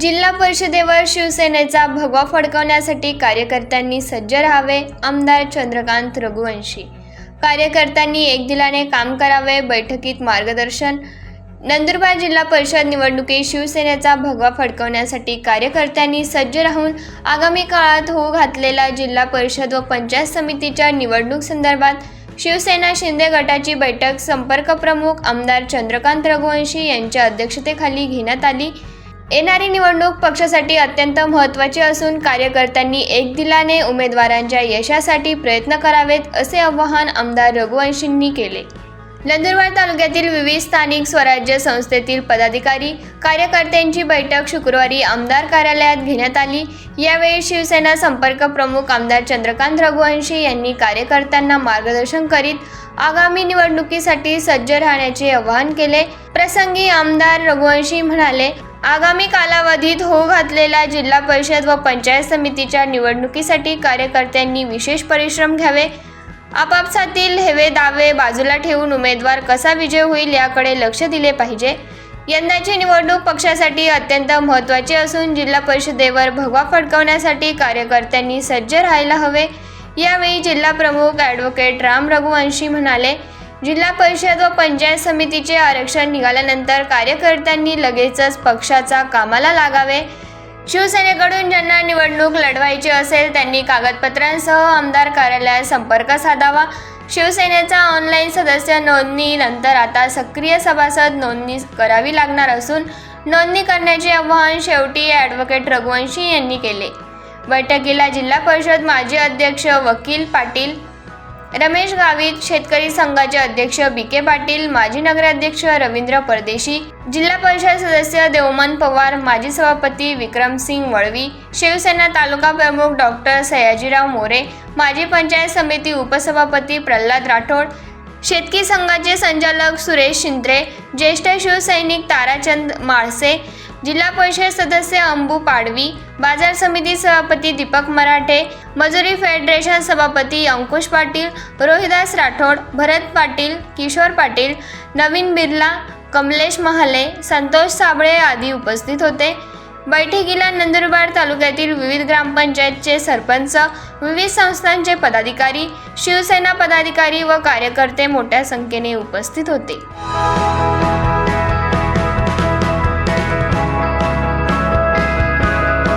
जिल्हा परिषदेवर शिवसेनेचा भगवा फडकवण्यासाठी कार्यकर्त्यांनी सज्ज राहावे आमदार चंद्रकांत रघुवंशी. कार्यकर्त्यांनी एक दिलाने काम करावे बैठकीत मार्गदर्शन. नंदुरबार जिल्हा परिषद निवडणुकीत शिवसेनेचा भगवा फडकवण्यासाठी कार्यकर्त्यांनी सज्ज राहून आगामी काळात होऊ घातलेला जिल्हा परिषद व पंचायत समितीच्या निवडणूक संदर्भात शिवसेना शिंदे गटाची बैठक संपर्क प्रमुख आमदार चंद्रकांत रघुवंशी यांच्या अध्यक्षतेखाली घेण्यात आली. येणारी निवडणूक पक्षासाठी अत्यंत महत्त्वाची असून कार्यकर्त्यांनी एक दिलाने उमेदवारांच्या यशासाठी प्रयत्न करावेत असे आवाहन आमदार रघुवंशींनी केले. नंदुरबार तालुक्यातील विविध स्थानिक स्वराज्य संस्थेतील पदाधिकारी कार्यकर्त्यांची बैठक शुक्रवारी आमदार कार्यालयात घेण्यात आली. यावेळी शिवसेना संपर्क प्रमुख आमदार चंद्रकांत रघुवंशी यांनी कार्यकर्त्यांना मार्गदर्शन करीत आगामी निवडणुकीसाठी सज्ज राहण्याचे आवाहन केले. प्रसंगी आमदार रघुवंशी म्हणाले आगामी कालावधीत होऊ घातलेल्या जिल्हा परिषद व पंचायत समितीच्या निवडणुकीसाठी कार्यकर्त्यांनी विशेष परिश्रम घ्यावे. आपापसातील हेवे दावे बाजूला ठेवून उमेदवार कसा विजय होईल याकडे लक्ष दिले पाहिजे. यंदाची निवडणूक पक्षासाठी अत्यंत महत्त्वाची असून जिल्हा परिषदेवर भगवा फडकवण्यासाठी कार्यकर्त्यांनी सज्ज राहायला हवे. यावेळी जिल्हा प्रमुख ॲडव्होकेट राम रघुवंशी म्हणाले जिल्हा परिषद व पंचायत समितीचे आरक्षण निघाल्यानंतर कार्यकर्त्यांनी लगेचच पक्षाचा कामाला लागावे. शिवसेनेकडून ज्यांना निवडणूक लढवायची असेल त्यांनी कागदपत्रांसह आमदार कार्यालयात संपर्क साधावा. शिवसेनेचा ऑनलाईन सदस्य नोंदणी नंतर आता सक्रिय सभासद नोंदणी करावी लागणार असून नोंदणी करण्याचे आवाहन शेवटी ॲडव्होकेट रघुवंशी यांनी केले. बैठकीला जिल्हा परिषद माजी अध्यक्ष वकील पाटील रमेश गावित शेतकरी संघाचे अध्यक्ष बी के पाटील माजी नगराध्यक्ष रवींद्र परदेशी जिल्हा परिषद सदस्य देवमन पवार माजी सभापती विक्रमसिंग वळवी शिवसेना तालुका प्रमुख डॉक्टर सयाजीराव मोरे माजी पंचायत समिती उपसभापती प्रल्हाद राठोड शेतकी संघाचे संचालक सुरेश शिंद्रे ज्येष्ठ शिवसैनिक ताराचंद माळसे जिल्हा परिषद सदस्य अंबू पाडवी बाजार समिती सभापती दीपक मराठे मजुरी फेडरेशन सभापती अंकुश पाटील रोहिदास राठोड भरत पाटील किशोर पाटील नवीन बिर्ला कमलेश महाले संतोष साबळे आदी उपस्थित होते. बैठकीला नंदुरबार तालुक्यातील विविध ग्रामपंचायतचे सरपंच विविध संस्थांचे पदाधिकारी शिवसेना पदाधिकारी व कार्यकर्ते मोठ्या संख्येने उपस्थित होते.